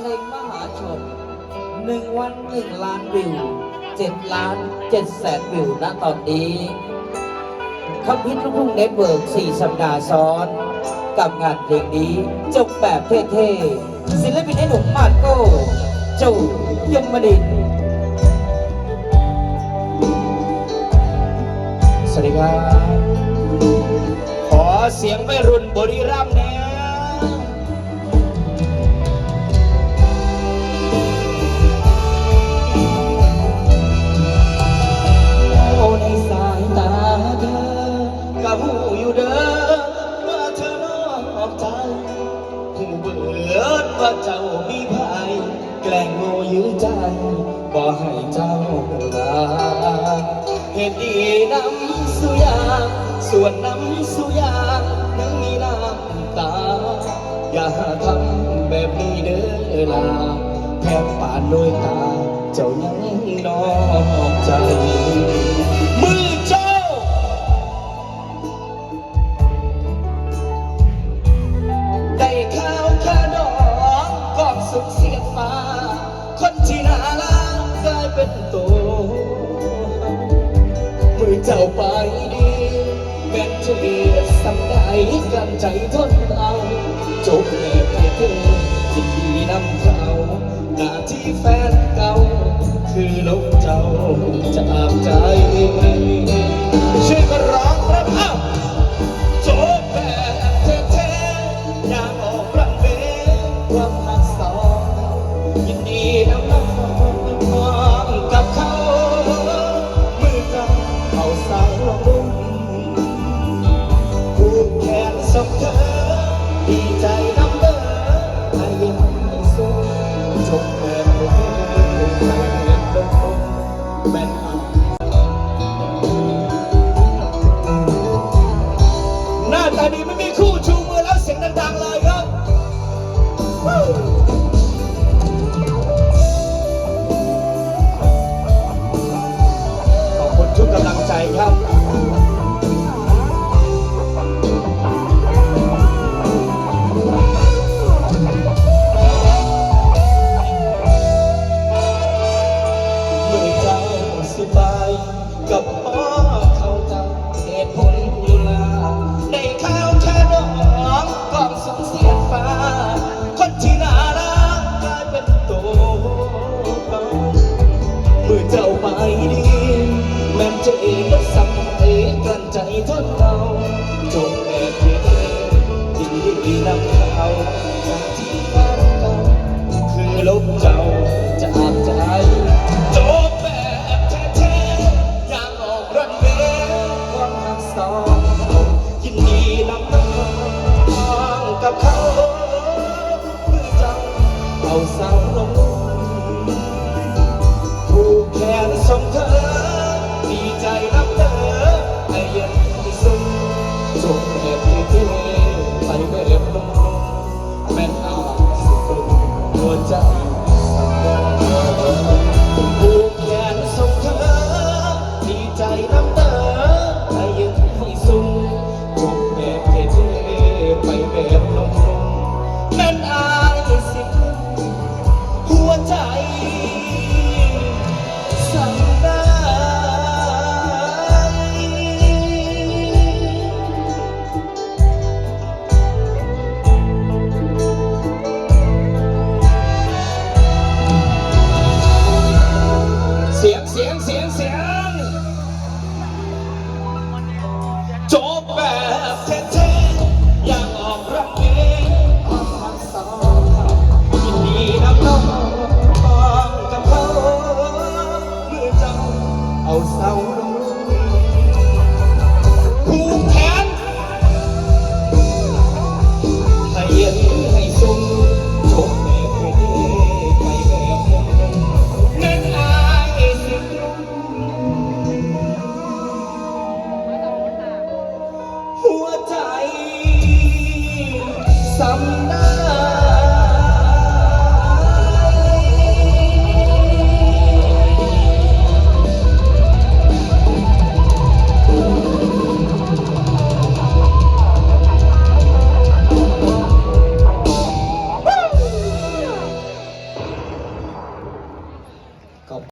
เพลงมหาชนหนึ่งวันหนึ่งล้านวิวเจ็ดล้านเจ็ดแสนวิวณตอนนี้คำพิษลูกทุ่งเน็ตเวิร์กสี่สัปดาห์ซ้อน กับงานเพลงนี้จบแบบเท่ๆศิลปินไอ้หนุ่มมาดโก้เจ้ายมดินสวัสดีครับ ขอเสียงวัยรุ่นบริรัมย์น่โแกล้งโง่ยื้อใจบ่ให้เจ้าลาเหตุดีน้ำสุยางส่วนน้ำสุยางยังมีน้ำตา อย่าทำแบบนี้เด้อลาแค่ป่านด้วยตา เจ้ายังนอกใจ เป็นตัวมือเจ้าไปดีแม้จะเบียดสังได้กันใจทนเอาจบแอบเพื่อที่ดีนำเขาหน้าที่แฟนเก่าคือลบเจ้า แขนสองเธอดีใจ หัวใจ Don't bath. some